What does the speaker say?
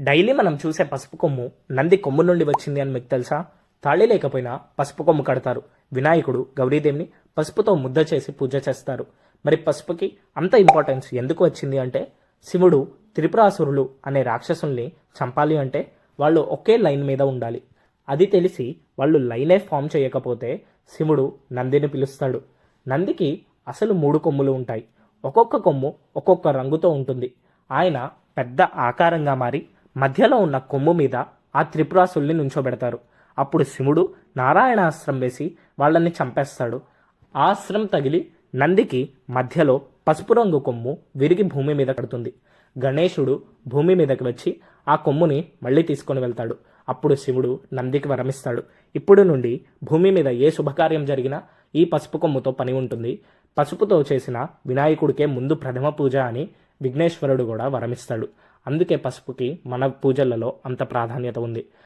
Daily మనం చూసే పసుపు కొమ్ము నంది కొమ్ము నుండి వచ్చింది అని మీకు తెలుసా? తాళి లేకపోయినా పసుపు కొమ్ము కడతారు. వినాయకుడు గౌరీదేవిని పసుపుతో ముద్ద చేసి పూజ చేస్తారు. మరి పసుపుకి అంత ఇంపార్టెన్స్ ఎందుకు వచ్చింది అంటే శివుడు త్రిపురాసురులు అనే రాక్షసుల్ని చంపాలి అంటే వాళ్ళు ఒకే లైన్ మీద ఉండాలి. అది తెలిసి వాళ్ళు లైనే ఫామ్ చేయకపోతే శివుడు నందిని పిలుస్తాడు. నందికి అసలు మూడు కొమ్ములు ఉంటాయి. ఒక్కొక్క కొమ్ము ఒక్కొక్క రంగుతో ఉంటుంది. ఆయన పెద్ద ఆకారంగా మారి మధ్యలో ఉన్న కొమ్ము మీద ఆ త్రిపురాసుల్ని నుంచోబెడతారు. అప్పుడు శివుడు నారాయణాస్త్రం వేసి వాళ్ళని చంపేస్తాడు. ఆశ్రం తగిలి నందికి మధ్యలో పసుపు రంగు కొమ్ము విరిగి భూమి మీద కడుతుంది గణేశుడు భూమి మీదకి వచ్చి ఆ కొమ్ముని మళ్ళీ తీసుకొని వెళ్తాడు. అప్పుడు శివుడు నందికి వరమిస్తాడు. ఇప్పుడు నుండి భూమి మీద ఏ శుభకార్యం జరిగినా ఈ పసుపు కొమ్ముతో పని ఉంటుంది. పసుపుతో చేసిన వినాయకుడికే ముందు ప్రథమ పూజ అని విఘ్నేశ్వరుడు కూడా వరమిస్తాడు. అందుకే పసుపుకి మన పూజలలో అంత ప్రాధాన్యత ఉంది.